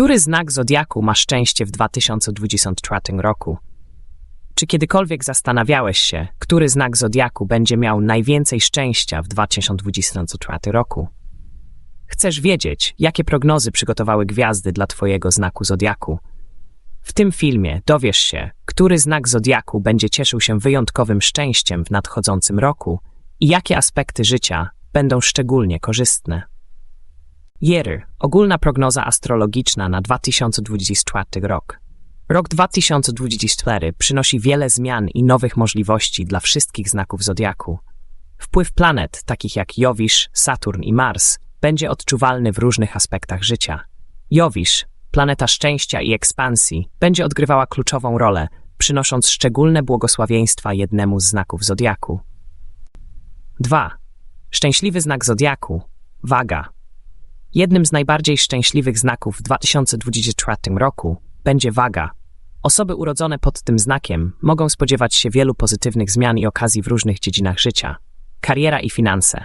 Który znak zodiaku ma szczęście w 2024 roku? Czy kiedykolwiek zastanawiałeś się, który znak zodiaku będzie miał najwięcej szczęścia w 2024 roku? Chcesz wiedzieć, jakie prognozy przygotowały gwiazdy dla Twojego znaku zodiaku? W tym filmie dowiesz się, który znak zodiaku będzie cieszył się wyjątkowym szczęściem w nadchodzącym roku i jakie aspekty życia będą szczególnie korzystne. Jery, ogólna prognoza astrologiczna na 2024 rok. Rok 2024 przynosi wiele zmian i nowych możliwości dla wszystkich znaków zodiaku. Wpływ planet, takich jak Jowisz, Saturn i Mars, będzie odczuwalny w różnych aspektach życia. Jowisz, planeta szczęścia i ekspansji, będzie odgrywała kluczową rolę, przynosząc szczególne błogosławieństwa jednemu z znaków zodiaku. 2. Szczęśliwy znak zodiaku waga. Jednym z najbardziej szczęśliwych znaków w 2024 roku będzie waga. Osoby urodzone pod tym znakiem mogą spodziewać się wielu pozytywnych zmian i okazji w różnych dziedzinach życia. Kariera i finanse.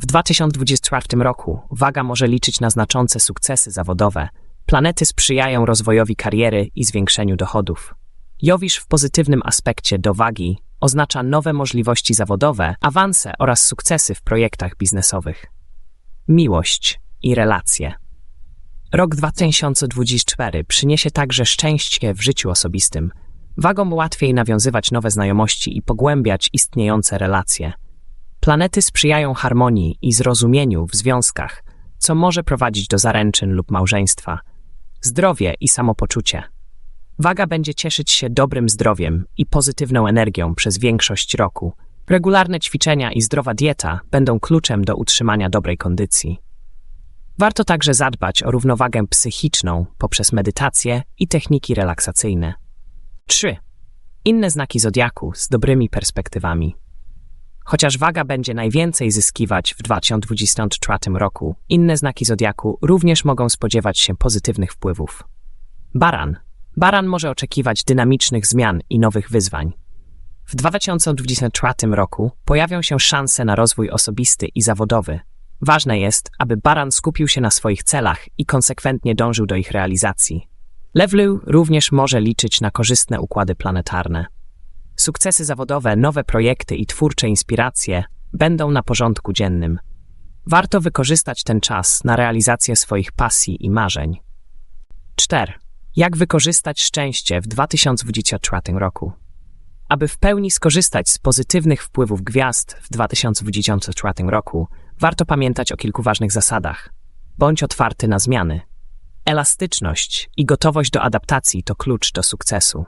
W 2024 roku waga może liczyć na znaczące sukcesy zawodowe. Planety sprzyjają rozwojowi kariery i zwiększeniu dochodów. Jowisz w pozytywnym aspekcie do wagi oznacza nowe możliwości zawodowe, awanse oraz sukcesy w projektach biznesowych. Miłość i relacje. Rok 2024 przyniesie także szczęście w życiu osobistym. Wagom łatwiej nawiązywać nowe znajomości i pogłębiać istniejące relacje. Planety sprzyjają harmonii i zrozumieniu w związkach, co może prowadzić do zaręczyn lub małżeństwa. Zdrowie i samopoczucie. Waga będzie cieszyć się dobrym zdrowiem i pozytywną energią przez większość roku. Regularne ćwiczenia i zdrowa dieta będą kluczem do utrzymania dobrej kondycji. Warto także zadbać o równowagę psychiczną poprzez medytację i techniki relaksacyjne. 3. Inne znaki zodiaku z dobrymi perspektywami. Chociaż waga będzie najwięcej zyskiwać w 2024 roku, inne znaki zodiaku również mogą spodziewać się pozytywnych wpływów. Baran. Baran może oczekiwać dynamicznych zmian i nowych wyzwań. W 2024 roku pojawią się szanse na rozwój osobisty i zawodowy. Ważne jest, aby baran skupił się na swoich celach i konsekwentnie dążył do ich realizacji. Lewlu również może liczyć na korzystne układy planetarne. Sukcesy zawodowe, nowe projekty i twórcze inspiracje będą na porządku dziennym. Warto wykorzystać ten czas na realizację swoich pasji i marzeń. 4. Jak wykorzystać szczęście w 2024 roku? Aby w pełni skorzystać z pozytywnych wpływów gwiazd w 2024 roku, warto pamiętać o kilku ważnych zasadach. Bądź otwarty na zmiany. Elastyczność i gotowość do adaptacji to klucz do sukcesu.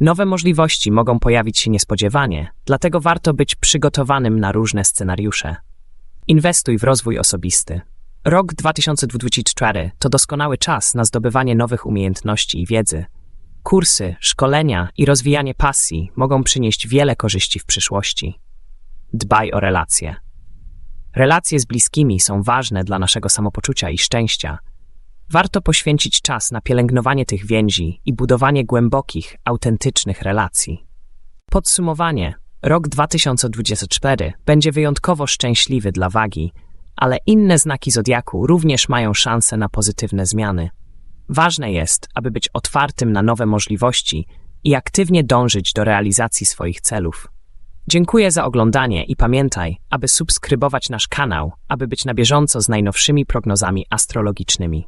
Nowe możliwości mogą pojawić się niespodziewanie, dlatego warto być przygotowanym na różne scenariusze. Inwestuj w rozwój osobisty. Rok 2024 to doskonały czas na zdobywanie nowych umiejętności i wiedzy. Kursy, szkolenia i rozwijanie pasji mogą przynieść wiele korzyści w przyszłości. Dbaj o relacje. Relacje z bliskimi są ważne dla naszego samopoczucia i szczęścia. Warto poświęcić czas na pielęgnowanie tych więzi i budowanie głębokich, autentycznych relacji. Podsumowanie. Rok 2024 będzie wyjątkowo szczęśliwy dla wagi, ale inne znaki zodiaku również mają szansę na pozytywne zmiany. Ważne jest, aby być otwartym na nowe możliwości i aktywnie dążyć do realizacji swoich celów. Dziękuję za oglądanie i pamiętaj, aby subskrybować nasz kanał, aby być na bieżąco z najnowszymi prognozami astrologicznymi.